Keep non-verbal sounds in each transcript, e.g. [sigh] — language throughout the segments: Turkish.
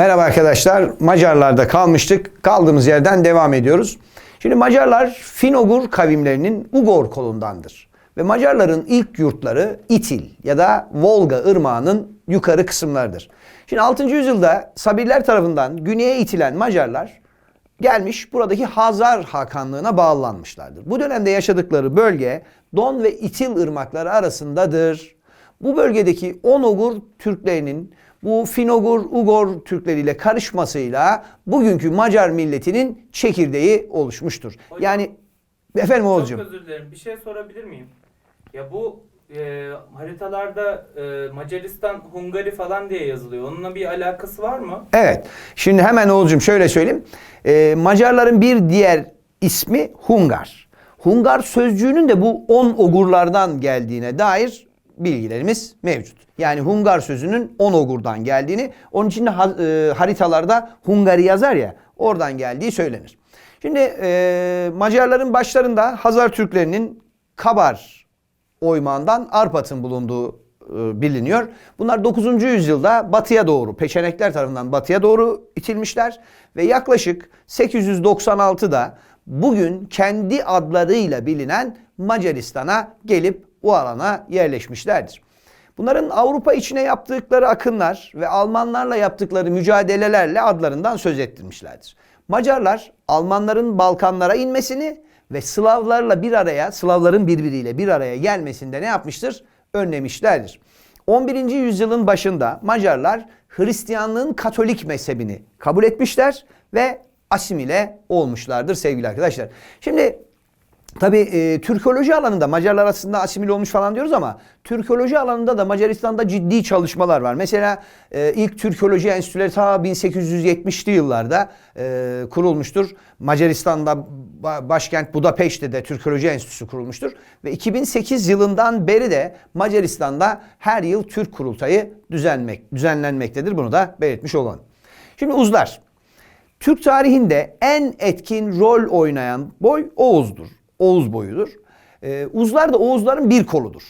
Merhaba arkadaşlar. Macarlarda kalmıştık. Kaldığımız yerden devam ediyoruz. Şimdi Macarlar Finogur kavimlerinin Ugor kolundandır. Ve Macarların ilk yurtları İtil ya da Volga ırmağının yukarı kısımlarıdır. Şimdi 6. yüzyılda Sabirler tarafından güneye itilen Macarlar gelmiş buradaki Hazar Hakanlığına bağlanmışlardır. Bu dönemde yaşadıkları bölge Don ve İtil ırmakları arasındadır. Bu bölgedeki Onogur Türklerinin bu Finogur Ugor Türkleriyle karışmasıyla bugünkü Macar milletinin çekirdeği oluşmuştur. Hocam- Yani efendim Oğuzcuğum. Çok özür dilerim. Bir şey sorabilir miyim? Ya bu e, haritalarda e, Macaristan, Hungary falan diye yazılıyor. Onunla bir alakası var mı? Evet. Şimdi hemen Oğuzcuğum şöyle söyleyeyim. Ee, Macarların bir diğer ismi Hungar. Hungar sözcüğünün de bu on ogurlardan geldiğine dair bilgilerimiz mevcut. Yani Hungar sözünün on ogurdan geldiğini, onun için de e, haritalarda Hungari yazar ya, oradan geldiği söylenir. Şimdi e, Macarların başlarında Hazar Türklerinin Kabar oymağından Arpat'ın bulunduğu e, biliniyor. Bunlar 9. yüzyılda batıya doğru, Peçenekler tarafından batıya doğru itilmişler ve yaklaşık 896'da bugün kendi adlarıyla bilinen Macaristan'a gelip o alana yerleşmişlerdir. Bunların Avrupa içine yaptıkları akınlar ve Almanlarla yaptıkları mücadelelerle adlarından söz ettirmişlerdir. Macarlar Almanların Balkanlara inmesini ve Slavlarla bir araya, Slavların birbiriyle bir araya gelmesinde ne yapmıştır? Önlemişlerdir. 11. yüzyılın başında Macarlar Hristiyanlığın Katolik mezhebini kabul etmişler ve asimile olmuşlardır sevgili arkadaşlar. Şimdi Tabii e, Türkoloji alanında Macarlar aslında asimil olmuş falan diyoruz ama Türkoloji alanında da Macaristan'da ciddi çalışmalar var. Mesela e, ilk Türkoloji enstitüleri ta 1870'li yıllarda e, kurulmuştur. Macaristan'da ba- başkent Budapeşte de Türkoloji Enstitüsü kurulmuştur. Ve 2008 yılından beri de Macaristan'da her yıl Türk kurultayı düzenmek, düzenlenmektedir. Bunu da belirtmiş olalım. Şimdi uzlar. Türk tarihinde en etkin rol oynayan boy Oğuz'dur. Oğuz boyudur. Ee, Uzlar da Oğuzların bir koludur.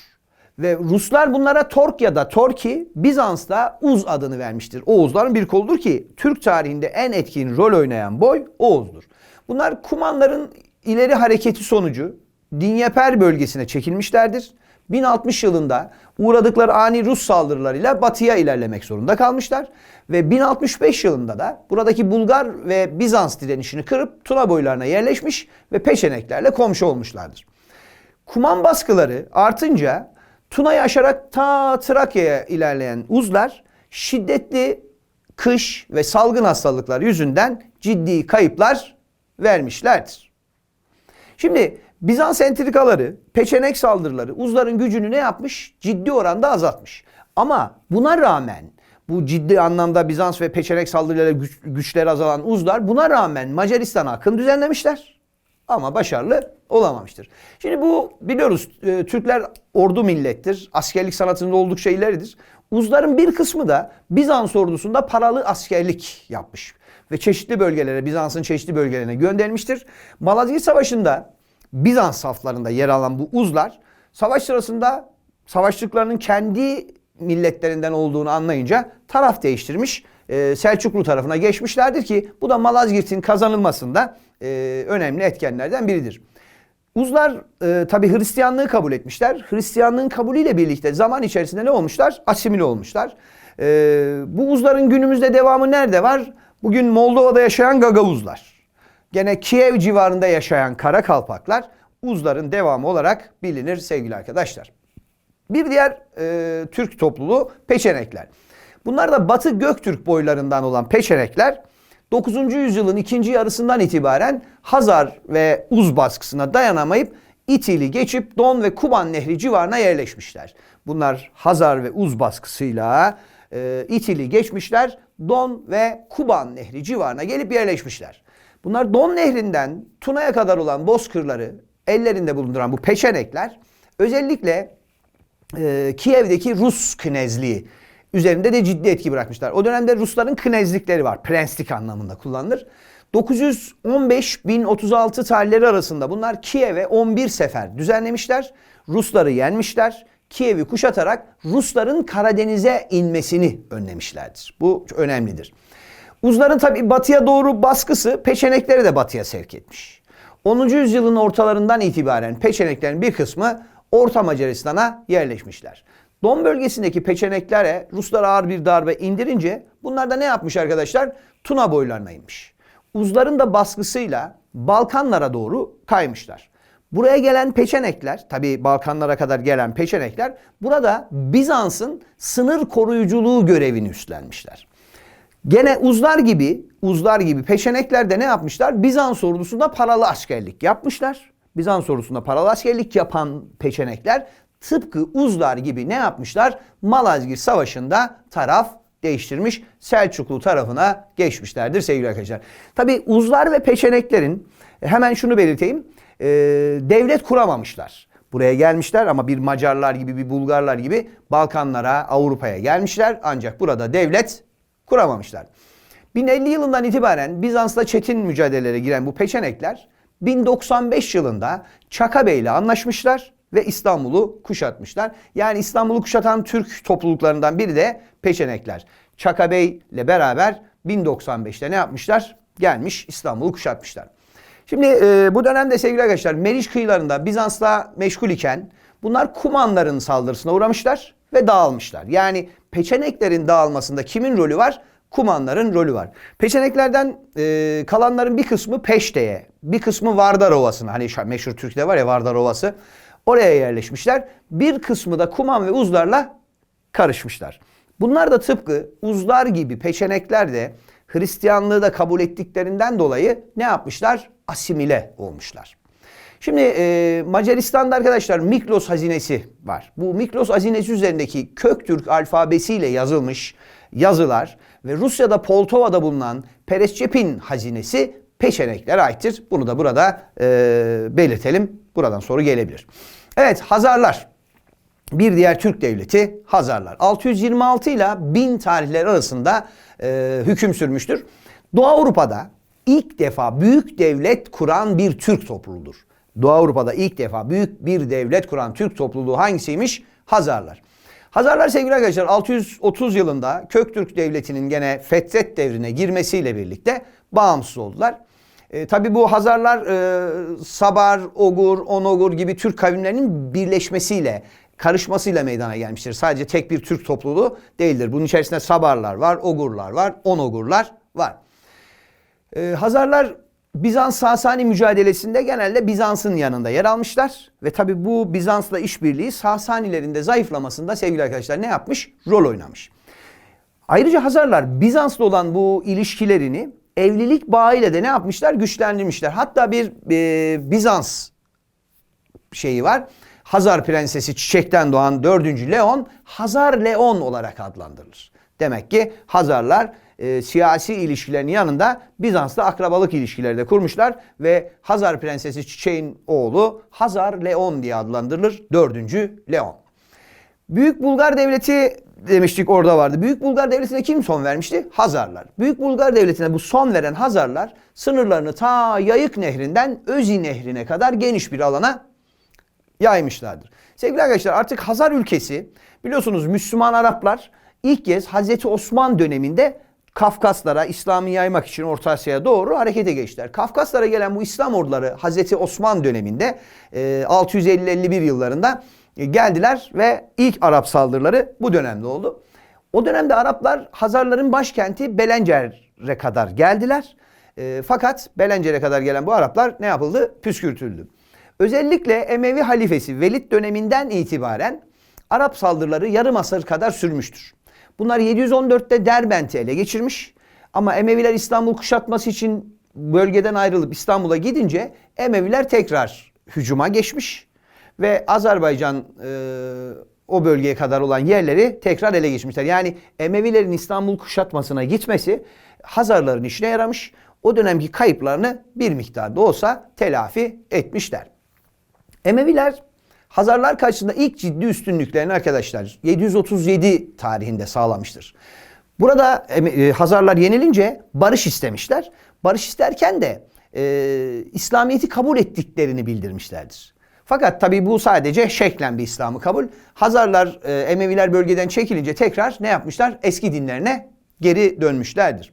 Ve Ruslar bunlara Tork ya da Torki, Bizans'ta Uz adını vermiştir. Oğuzların bir koludur ki Türk tarihinde en etkin rol oynayan boy Oğuz'dur. Bunlar Kumanların ileri hareketi sonucu Dinyeper bölgesine çekilmişlerdir. 1060 yılında uğradıkları ani Rus saldırılarıyla batıya ilerlemek zorunda kalmışlar. Ve 1065 yılında da buradaki Bulgar ve Bizans direnişini kırıp Tuna boylarına yerleşmiş ve Peçeneklerle komşu olmuşlardır. Kuman baskıları artınca Tuna'yı aşarak ta Trakya'ya ilerleyen Uzlar şiddetli kış ve salgın hastalıklar yüzünden ciddi kayıplar vermişlerdir. Şimdi Bizans entrikaları, peçenek saldırıları Uzların gücünü ne yapmış? Ciddi oranda azaltmış. Ama buna rağmen bu ciddi anlamda Bizans ve peçenek saldırılarıyla güç, güçleri azalan Uzlar buna rağmen Macaristan'a akın düzenlemişler. Ama başarılı olamamıştır. Şimdi bu biliyoruz e, Türkler ordu millettir. Askerlik sanatında oldukça ileridir. Uzların bir kısmı da Bizans ordusunda paralı askerlik yapmış. Ve çeşitli bölgelere, Bizans'ın çeşitli bölgelerine gönderilmiştir. Malazgirt Savaşı'nda Bizans saflarında yer alan bu uzlar savaş sırasında savaştıklarının kendi milletlerinden olduğunu anlayınca taraf değiştirmiş. e, Selçuklu tarafına geçmişlerdir ki bu da Malazgirt'in kazanılmasında e, önemli etkenlerden biridir. Uzlar e, tabi Hristiyanlığı kabul etmişler. Hristiyanlığın kabulüyle birlikte zaman içerisinde ne olmuşlar? Asimile olmuşlar. E, bu uzların günümüzde devamı nerede var? Bugün Moldova'da yaşayan Gagavuzlar. Gene Kiev civarında yaşayan Kara Kalpaklar Uzların devamı olarak bilinir sevgili arkadaşlar. Bir diğer e, Türk topluluğu Peçenekler. Bunlar da Batı Göktürk boylarından olan Peçenekler 9. yüzyılın ikinci yarısından itibaren Hazar ve Uz baskısına dayanamayıp İtil'i geçip Don ve Kuban Nehri civarına yerleşmişler. Bunlar Hazar ve Uz baskısıyla e, İtil'i geçmişler. Don ve Kuban Nehri civarına gelip yerleşmişler. Bunlar Don Nehri'nden Tuna'ya kadar olan bozkırları ellerinde bulunduran bu peçenekler özellikle e, Kiev'deki Rus knezliği üzerinde de ciddi etki bırakmışlar. O dönemde Rusların knezlikleri var. Prenslik anlamında kullanılır. 915-1036 tarihleri arasında bunlar Kiev'e 11 sefer düzenlemişler. Rusları yenmişler. Kiev'i kuşatarak Rusların Karadeniz'e inmesini önlemişlerdir. Bu önemlidir. Uzların tabi batıya doğru baskısı peçenekleri de batıya sevk etmiş. 10. yüzyılın ortalarından itibaren peçeneklerin bir kısmı Orta Macaristan'a yerleşmişler. Don bölgesindeki peçeneklere Ruslar ağır bir darbe indirince bunlar da ne yapmış arkadaşlar? Tuna boylarına inmiş. Uzların da baskısıyla Balkanlara doğru kaymışlar. Buraya gelen peçenekler, tabi Balkanlara kadar gelen peçenekler burada Bizans'ın sınır koruyuculuğu görevini üstlenmişler. Gene uzlar gibi, uzlar gibi peşenekler de ne yapmışlar? Bizans ordusunda paralı askerlik yapmışlar. Bizans ordusunda paralı askerlik yapan peçenekler tıpkı uzlar gibi ne yapmışlar? Malazgirt Savaşı'nda taraf değiştirmiş. Selçuklu tarafına geçmişlerdir sevgili arkadaşlar. Tabi uzlar ve peçeneklerin hemen şunu belirteyim. e, devlet kuramamışlar. Buraya gelmişler ama bir Macarlar gibi bir Bulgarlar gibi Balkanlara, Avrupa'ya gelmişler. Ancak burada devlet kuramamışlar. 1050 yılından itibaren Bizans'la çetin mücadelelere giren bu peçenekler 1095 yılında Çaka Bey ile anlaşmışlar ve İstanbul'u kuşatmışlar. Yani İstanbul'u kuşatan Türk topluluklarından biri de peçenekler. Çaka Bey ile beraber 1095'te ne yapmışlar? Gelmiş İstanbul'u kuşatmışlar. Şimdi e, bu dönemde sevgili arkadaşlar Meriç kıyılarında Bizans'la meşgul iken bunlar Kumanların saldırısına uğramışlar ve dağılmışlar. Yani peçeneklerin dağılmasında kimin rolü var? Kumanların rolü var. Peçeneklerden e, kalanların bir kısmı Peşte'ye, bir kısmı Vardar Ovası'na. Hani meşhur Türk'te var ya Vardar Ovası. Oraya yerleşmişler. Bir kısmı da Kuman ve Uzlarla karışmışlar. Bunlar da tıpkı Uzlar gibi peçenekler de Hristiyanlığı da kabul ettiklerinden dolayı ne yapmışlar? Asimile olmuşlar. Şimdi e, Macaristan'da arkadaşlar Miklos hazinesi var. Bu Miklos hazinesi üzerindeki Köktürk alfabesiyle yazılmış yazılar ve Rusya'da Poltova'da bulunan Peresçepin hazinesi Peçeneklere aittir. Bunu da burada e, belirtelim. Buradan soru gelebilir. Evet Hazarlar. Bir diğer Türk devleti Hazarlar. 626 ile 1000 tarihleri arasında e, hüküm sürmüştür. Doğu Avrupa'da ilk defa büyük devlet kuran bir Türk topluluğudur. Doğu Avrupa'da ilk defa büyük bir devlet kuran Türk topluluğu hangisiymiş? Hazarlar. Hazarlar sevgili arkadaşlar 630 yılında Köktürk Devleti'nin gene Fetret devrine girmesiyle birlikte bağımsız oldular. E, tabii bu Hazarlar e, Sabar, Ogur, Onogur gibi Türk kavimlerinin birleşmesiyle, karışmasıyla meydana gelmiştir. Sadece tek bir Türk topluluğu değildir. Bunun içerisinde Sabarlar var, Ogurlar var, Onogurlar var. E, Hazarlar Bizans Sasani mücadelesinde genelde Bizans'ın yanında yer almışlar ve tabi bu Bizans'la işbirliği Sasanilerin de zayıflamasında sevgili arkadaşlar ne yapmış? Rol oynamış. Ayrıca Hazarlar Bizans'la olan bu ilişkilerini evlilik bağıyla da ne yapmışlar? Güçlendirmişler. Hatta bir e, Bizans şeyi var. Hazar prensesi çiçekten doğan 4. Leon Hazar Leon olarak adlandırılır. Demek ki Hazarlar e, siyasi ilişkilerin yanında Bizans'la akrabalık ilişkileri de kurmuşlar ve Hazar prensesi Çiçek'in oğlu Hazar Leon diye adlandırılır. 4. Leon. Büyük Bulgar Devleti demiştik orada vardı. Büyük Bulgar Devleti'ne kim son vermişti? Hazarlar. Büyük Bulgar Devleti'ne bu son veren Hazarlar sınırlarını ta Yayık Nehri'nden Özi Nehri'ne kadar geniş bir alana yaymışlardır. Sevgili arkadaşlar artık Hazar ülkesi biliyorsunuz Müslüman Araplar ilk kez Hazreti Osman döneminde Kafkaslara İslam'ı yaymak için Orta Asya'ya doğru harekete geçtiler. Kafkaslara gelen bu İslam orduları Hazreti Osman döneminde e, 650-51 yıllarında e, geldiler ve ilk Arap saldırıları bu dönemde oldu. O dönemde Araplar Hazarların başkenti Belencer'e kadar geldiler. E, fakat Belencer'e kadar gelen bu Araplar ne yapıldı? Püskürtüldü. Özellikle Emevi halifesi Velid döneminden itibaren Arap saldırıları yarım asır kadar sürmüştür. Bunlar 714'te Derbent'i ele geçirmiş. Ama Emeviler İstanbul kuşatması için bölgeden ayrılıp İstanbul'a gidince Emeviler tekrar hücuma geçmiş. Ve Azerbaycan e, o bölgeye kadar olan yerleri tekrar ele geçmişler. Yani Emevilerin İstanbul kuşatmasına gitmesi Hazarların işine yaramış. O dönemki kayıplarını bir miktarda olsa telafi etmişler. Emeviler Hazarlar karşısında ilk ciddi üstünlüklerini arkadaşlar 737 tarihinde sağlamıştır. Burada e, Hazarlar yenilince barış istemişler. Barış isterken de e, İslamiyet'i kabul ettiklerini bildirmişlerdir. Fakat tabi bu sadece şeklen bir İslam'ı kabul. Hazarlar, e, Emeviler bölgeden çekilince tekrar ne yapmışlar? Eski dinlerine geri dönmüşlerdir.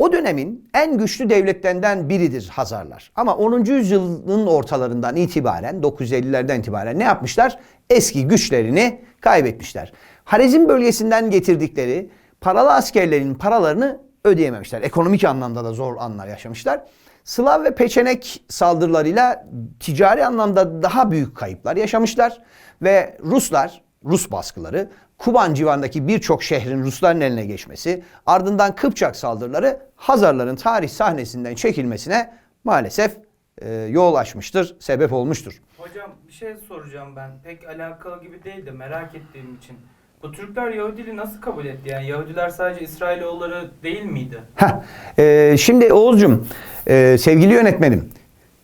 O dönemin en güçlü devletlerinden biridir Hazarlar. Ama 10. yüzyılın ortalarından itibaren 950'lerden itibaren ne yapmışlar? Eski güçlerini kaybetmişler. Harezm bölgesinden getirdikleri paralı askerlerin paralarını ödeyememişler. Ekonomik anlamda da zor anlar yaşamışlar. Slav ve Peçenek saldırılarıyla ticari anlamda daha büyük kayıplar yaşamışlar. Ve Ruslar, Rus baskıları, Kuban civarındaki birçok şehrin Rusların eline geçmesi, ardından Kıpçak saldırıları Hazarların tarih sahnesinden çekilmesine maalesef e, yol açmıştır, sebep olmuştur. Hocam bir şey soracağım ben. Pek alakalı gibi değil de merak ettiğim için. Bu Türkler Yahudiliği nasıl kabul etti? Yani Yahudiler sadece İsrailoğulları değil miydi? Heh, e, şimdi Oğuzcum, e, sevgili yönetmenim.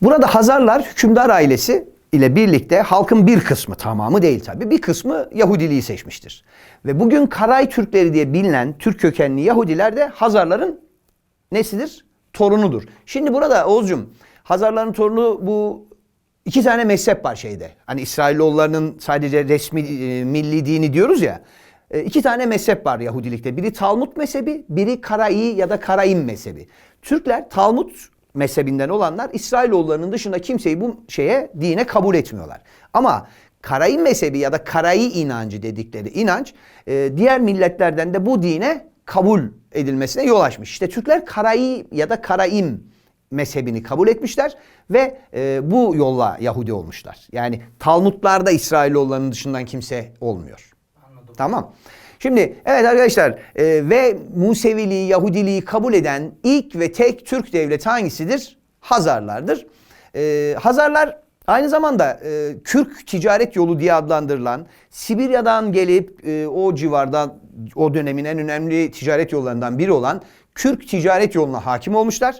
Burada Hazarlar hükümdar ailesi ile birlikte halkın bir kısmı tamamı değil tabi bir kısmı Yahudiliği seçmiştir. Ve bugün Karay Türkleri diye bilinen Türk kökenli Yahudiler de Hazarların nesidir? Torunudur. Şimdi burada Oğuzcum Hazarların torunu bu iki tane mezhep var şeyde. Hani İsrailoğullarının sadece resmi e, milli dini diyoruz ya. E, iki tane mezhep var Yahudilikte. Biri Talmud mezhebi, biri Karai ya da Karaim mezhebi. Türkler Talmud mezhebinden olanlar İsrailoğullarının dışında kimseyi bu şeye dine kabul etmiyorlar. Ama Karaim mezhebi ya da Karai inancı dedikleri inanç e, diğer milletlerden de bu dine kabul edilmesine yol açmış. İşte Türkler Karai ya da Karaim mezhebini kabul etmişler ve e, bu yolla Yahudi olmuşlar. Yani Talmudlarda İsrailoğullarının dışından kimse olmuyor. Anladım. Tamam. Şimdi evet arkadaşlar e, ve Museviliği, Yahudiliği kabul eden ilk ve tek Türk devleti hangisidir? Hazarlardır. E, Hazarlar aynı zamanda e, Kürk ticaret yolu diye adlandırılan Sibirya'dan gelip e, o civarda o dönemin en önemli ticaret yollarından biri olan Kürk ticaret yoluna hakim olmuşlar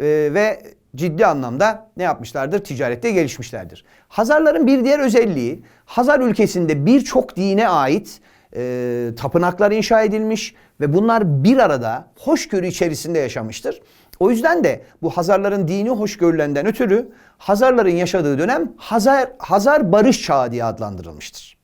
e, ve ciddi anlamda ne yapmışlardır? Ticarette gelişmişlerdir. Hazarların bir diğer özelliği Hazar ülkesinde birçok dine ait e, tapınaklar inşa edilmiş ve bunlar bir arada hoşgörü içerisinde yaşamıştır. O yüzden de bu Hazarların dini hoşgörülerinden ötürü Hazarların yaşadığı dönem Hazar, Hazar Barış Çağı diye adlandırılmıştır.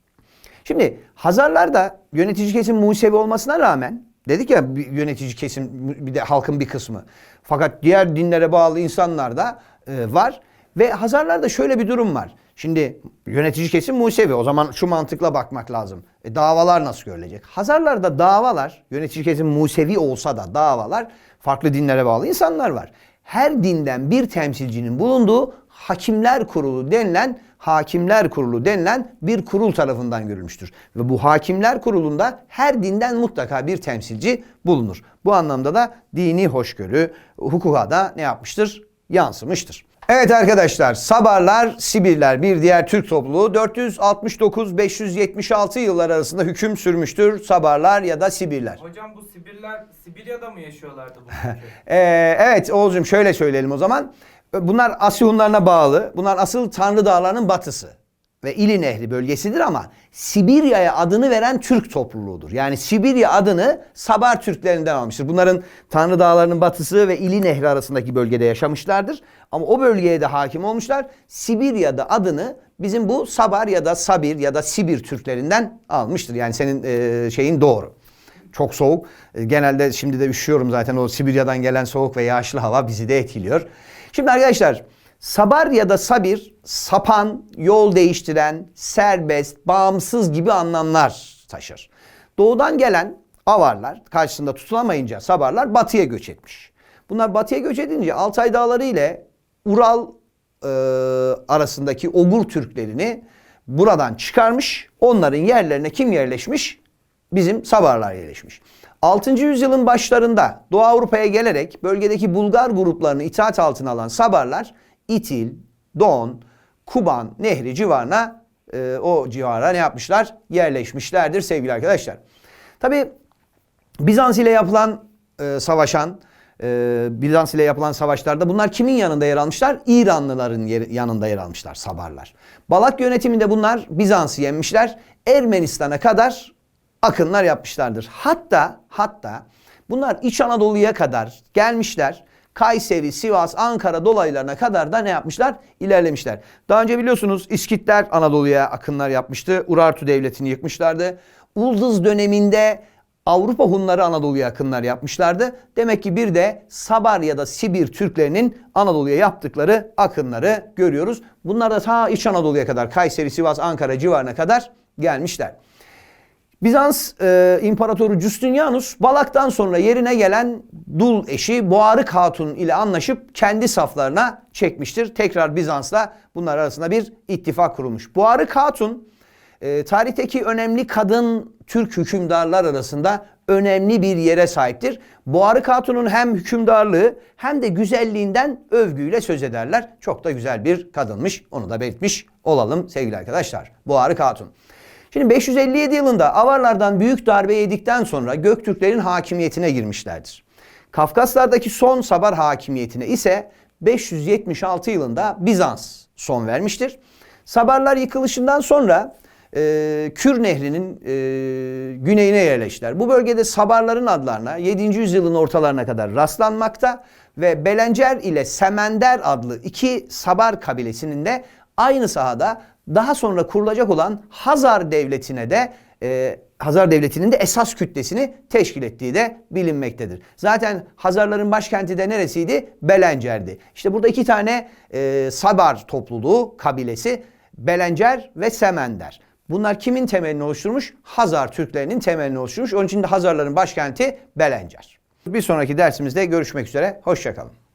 Şimdi Hazarlar da yönetici kesim Musevi olmasına rağmen dedik ya yönetici kesim bir de halkın bir kısmı. Fakat diğer dinlere bağlı insanlar da e, var ve Hazarlarda şöyle bir durum var. Şimdi yönetici kesim Musevi. O zaman şu mantıkla bakmak lazım. E, davalar nasıl görülecek? Hazarlarda davalar, yönetici kesim Musevi olsa da davalar farklı dinlere bağlı insanlar var. Her dinden bir temsilcinin bulunduğu Hakimler Kurulu denilen Hakimler Kurulu denilen bir kurul tarafından görülmüştür. Ve bu Hakimler Kurulu'nda her dinden mutlaka bir temsilci bulunur. Bu anlamda da dini hoşgörü hukuka da ne yapmıştır? Yansımıştır. Evet arkadaşlar Sabarlar, Sibirler bir diğer Türk topluluğu 469-576 yıllar arasında hüküm sürmüştür Sabarlar ya da Sibirler. Hocam bu Sibirler Sibirya'da mı yaşıyorlardı bugünkü? [laughs] Ee, evet Oğuzcum şöyle söyleyelim o zaman. Bunlar Asya Hunlarına bağlı. Bunlar asıl Tanrı Dağları'nın batısı. Ve İli Nehri bölgesidir ama Sibirya'ya adını veren Türk topluluğudur. Yani Sibirya adını Sabar Türklerinden almıştır. Bunların Tanrı Dağları'nın batısı ve İli Nehri arasındaki bölgede yaşamışlardır. Ama o bölgeye de hakim olmuşlar. Sibirya'da adını bizim bu Sabar ya da Sabir ya da Sibir Türklerinden almıştır. Yani senin e, şeyin doğru. Çok soğuk. E, Genelde şimdi de üşüyorum zaten o Sibirya'dan gelen soğuk ve yağışlı hava bizi de etkiliyor. Şimdi arkadaşlar Sabar ya da sabir, sapan, yol değiştiren, serbest, bağımsız gibi anlamlar taşır. Doğudan gelen avarlar karşısında tutulamayınca sabarlar batıya göç etmiş. Bunlar batıya göç edince Altay Dağları ile Ural e, arasındaki Ogur Türklerini buradan çıkarmış. Onların yerlerine kim yerleşmiş? Bizim Sabarlar yerleşmiş. 6. yüzyılın başlarında Doğu Avrupa'ya gelerek bölgedeki Bulgar gruplarını itaat altına alan Sabarlar İtil, Don, Kuban Nehri civarına e, o civara ne yapmışlar? Yerleşmişlerdir sevgili arkadaşlar. Tabi Bizans ile yapılan e, savaşan e, Bizans ile yapılan savaşlarda bunlar kimin yanında yer almışlar? İranlıların yer- yanında yer almışlar Sabarlar. Balak yönetiminde bunlar Bizans'ı yenmişler. Ermenistan'a kadar akınlar yapmışlardır. Hatta hatta bunlar İç Anadolu'ya kadar gelmişler. Kayseri, Sivas, Ankara dolaylarına kadar da ne yapmışlar? İlerlemişler. Daha önce biliyorsunuz İskitler Anadolu'ya akınlar yapmıştı. Urartu devletini yıkmışlardı. Ulduz döneminde Avrupa Hunları Anadolu'ya akınlar yapmışlardı. Demek ki bir de Sabar ya da Sibir Türklerinin Anadolu'ya yaptıkları akınları görüyoruz. Bunlar da ta İç Anadolu'ya kadar Kayseri, Sivas, Ankara civarına kadar gelmişler. Bizans e, İmparatoru Justinianus Balak'tan sonra yerine gelen dul eşi Boğarık Hatun ile anlaşıp kendi saflarına çekmiştir. Tekrar Bizans'la bunlar arasında bir ittifak kurulmuş. Boğarık Hatun e, tarihteki önemli kadın Türk hükümdarlar arasında önemli bir yere sahiptir. Boğarık Hatun'un hem hükümdarlığı hem de güzelliğinden övgüyle söz ederler. Çok da güzel bir kadınmış. Onu da belirtmiş olalım sevgili arkadaşlar. Boğarık Hatun. Şimdi 557 yılında Avarlardan büyük darbe yedikten sonra Göktürklerin hakimiyetine girmişlerdir. Kafkaslardaki son Sabar hakimiyetine ise 576 yılında Bizans son vermiştir. Sabarlar yıkılışından sonra e, Kür Nehri'nin e, güneyine yerleştiler. Bu bölgede Sabarların adlarına 7. yüzyılın ortalarına kadar rastlanmakta ve Belencer ile Semender adlı iki Sabar kabilesinin de aynı sahada daha sonra kurulacak olan Hazar Devleti'ne de e, Hazar Devleti'nin de esas kütlesini teşkil ettiği de bilinmektedir. Zaten Hazarların başkenti de neresiydi? Belencer'di. İşte burada iki tane e, Sabar topluluğu, kabilesi Belencer ve Semender. Bunlar kimin temelini oluşturmuş? Hazar Türklerinin temelini oluşturmuş. Onun için de Hazarların başkenti Belencer. Bir sonraki dersimizde görüşmek üzere. Hoşçakalın.